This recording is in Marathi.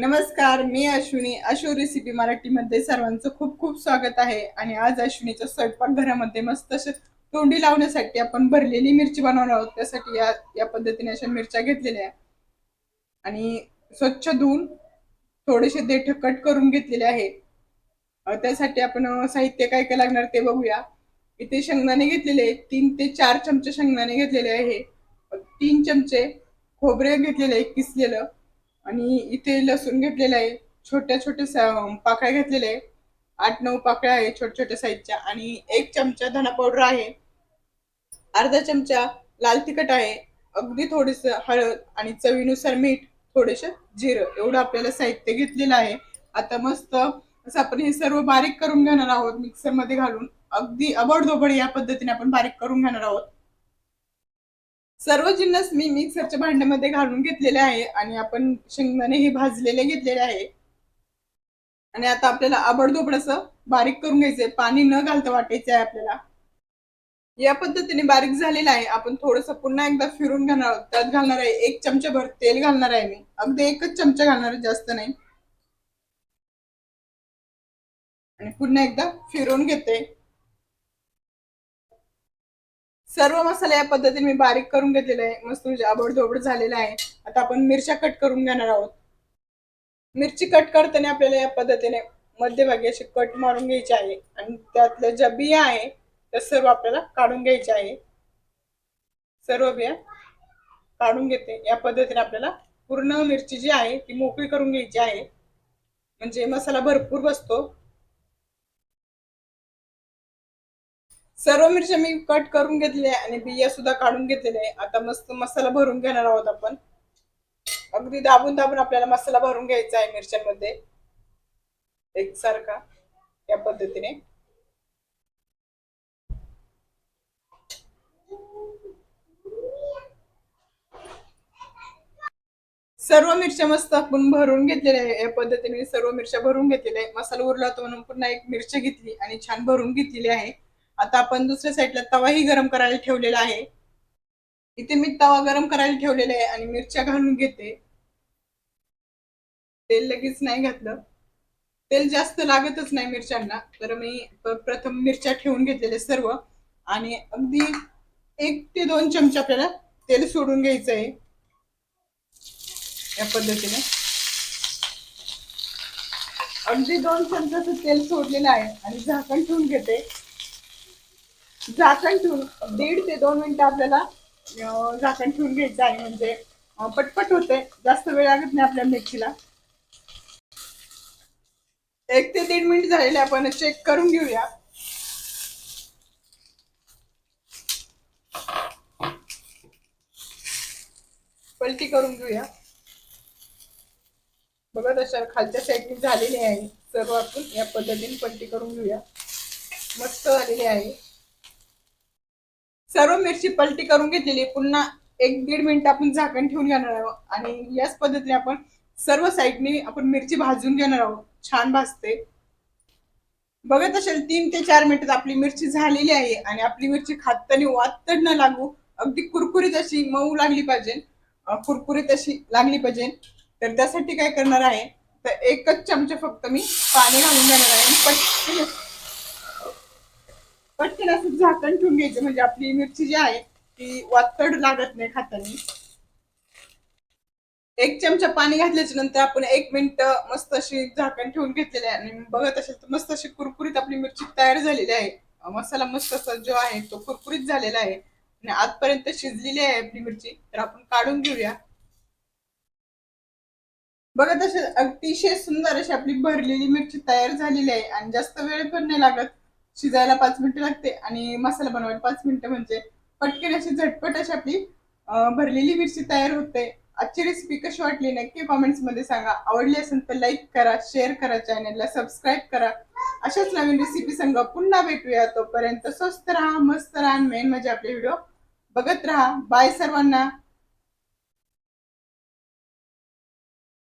नमस्कार मी अश्विनी. अशो रेसिपी मराठीमध्ये सर्वांचं खूप खूप स्वागत आहे. आणि आज अश्विनीच्या स्वयंपाकघरामध्ये मस्त असे तोंडी लावण्यासाठी आपण भरलेली मिरची बनवणार आहोत. त्यासाठी या या पद्धतीने अशा मिरच्या घेतलेल्या आहे आणि स्वच्छ धुवून थोडेसे देठ कट करून घेतलेले आहे. त्यासाठी आपण साहित्य काय काय लागणार ते बघूया. इथे शेंगदाणे घेतलेले आहेत. तीन ते चार चमचे शेंगदाणे घेतलेले आहे. तीन चमचे खोबरे घेतलेले आहे किसलेलं. आणि इथे लसूण घेतलेलं आहे. छोट्या छोट्या सा- पाकळ्या घेतलेल्या आहे. आठ नऊ पाकळ्या आहे छोट्या छोट्या साईजच्या आणि एक चमचा धना पावडर आहे. अर्धा चमचा लाल तिखट आहे. अगदी थोडस हळद आणि चवीनुसार मीठ थोडेस जिरं एवढं आपल्याला साहित्य घेतलेलं आहे. आता मस्त असं आपण हे सर्व बारीक करून घेणार आहोत मिक्सरमध्ये घालून. अगदी अबडधोबड या पद्धतीने आपण बारीक करून घेणार आहोत. सर्व जिन्नस मी मिक्सरच्या भांड्यामध्ये घालून घेतलेले आहे आणि आपण शेंगदाणे हे भाजलेले घेतलेले आहे. आणि आता आपल्याला आबडधोबड असं बारीक करून घ्यायचंय. पाणी न घालता वाटायचं आहे आपल्याला. या पद्धतीने बारीक झालेला आहे. आपण थोडस पुन्हा एकदा फिरून घेणार आहोत. त्यात घालणार आहे एक चमचा भर तेल घालणार आहे मी. अगदी एकच चमचा घालणार आहे जास्त नाही. आणि पुन्हा एकदा फिरून घेते. सर्व मसाला या पद्धतीने मी बारीक करून घेतलेला आहे. मस्त म्हणजे आबडधोबड झालेला आहे. आता आपण मिरच्या कट करून घेणार आहोत. मिरची कट करताना आपल्याला या पद्धतीने मध्यभागी अशी कट मारून घ्यायची आहे. आणि त्यातल्या ज्या बिया आहे त्या सर्व आपल्याला काढून घ्यायच्या आहे. सर्व बिया काढून घेते. या पद्धतीने आपल्याला पूर्ण मिरची जी आहे ती मोकळी करून घ्यायची आहे. म्हणजे मसाला भरपूर बसतो. सर्व मिरच्या मी कट करून घेतल्या आणि बिया सुद्धा काढून घेतलेल्या आता मस्त मसाला भरून घेणार आहोत आपण. अगदी दाबून दाबून आपल्याला मसाला भरून घ्यायचा आहे मिरच्यांमध्ये. एकसारखा या पद्धतीने. सर्व मिरच्या मस्त आपण भरून घेतलेल्या आहे. या पद्धतीने सर्व मिरच्या भरून घेतलेल्या आहे मसाला उरला होता म्हणून पुन्हा एक मिरची घेतली आणि छान भरून घेतलेली आहे. आता आपण दुसऱ्या साईडला तवाही गरम करायला ठेवलेला आहे. इथे मी तवा गरम करायला ठेवलेला आहे आणि मिरच्या घालून घेते. तेल लगेच नाही घातलं. तेल जास्त लागतच नाही मिरच्यांना. तर मी प्रथम मिरच्या ठेवून घेतलेले सर्व. आणि अगदी एक ते दोन चमचे आपल्याला तेल सोडून घ्यायचं आहे. या पद्धतीने. अगदी दोन चमच्याचं तेल सोडलेलं आहे. आणि झाकण ठेवून घेते. झाकण ठेवून दीड ते दोन मिनिटं आपल्याला झाकण ठेवून घ्यायचं आहे म्हणजे पटपट होते. जास्त वेळ लागत नाही आपल्या मिरचीला. एक ते दीड मिनिट झालेले आपण चेक करून घेऊया. पलटी करून घेऊया. बघा तशा खालच्या साईडने झालेली आहे सर्व आपण. या पद्धतीने पलटी करून घेऊया. मस्त झालेली आहे. सर्व मिरची पलटी करून घेतलेली पुन्हा एक दीड मिनिट आपण झाकण ठेवून घेणार आहोत. आणि याच पद्धतीने आपण सर्व साईडने आपण मिरची भाजून घेणार आहोत. छान भाजते. बघत असेल तीन ते चार मिनिटात आपली मिरची झालेली आहे आणि आपली मिरची खाताना वातड न लागू अगदी कुरकुरीत अशी मऊ लागली पाहिजे. कुरकुरीत अशी लागली पाहिजे. तर त्यासाठी काय करणार आहे? तर एकच चमचा फक्त मी पाणी घालून घेणार आहे आणि पटकन पटकन असं झाकण ठेवून घ्यायचं. म्हणजे आपली मिरची जी आहे ती वातड लागत नाही हाताने एक चमचा पाणी घातल्याच्या नंतर आपण एक मिनिट मस्त अशी झाकण ठेवून घेतलेली आहे. आणि बघत असेल तर मस्त अशी कुरकुरीत आपली मिरची तयार झालेली आहे. मसाला मस्त असा जो आहे तो कुरकुरीत झालेला आहे. आणि आजपर्यंत शिजलेली आहे आपली मिरची. तर आपण काढून घेऊया. बघत असेल अतिशय सुंदर अशी आपली भरलेली मिरची तयार झालेली आहे. आणि जास्त वेळ पण नाही लागत. शिजायला पाच मिनिटं लागते आणि मसाला बनवायला पाच मिनिटं म्हणजे पटकन अशी झटपट अशी आपली भरलेली मिरची तयार होते. आजची रेसिपी कशी वाटली नक्की कॉमेंट्समध्ये सांगा. आवडली असेल तर लाईक करा शेअर करा चॅनलला सबस्क्राईब करा. अशाच नवीन रेसिपी संग पुन्हा भेटूया. तोपर्यंत स्वस्त राहा मस्त राहा मेन म्हणजे आपले व्हिडिओ बघत राहा. बाय सर्वांना.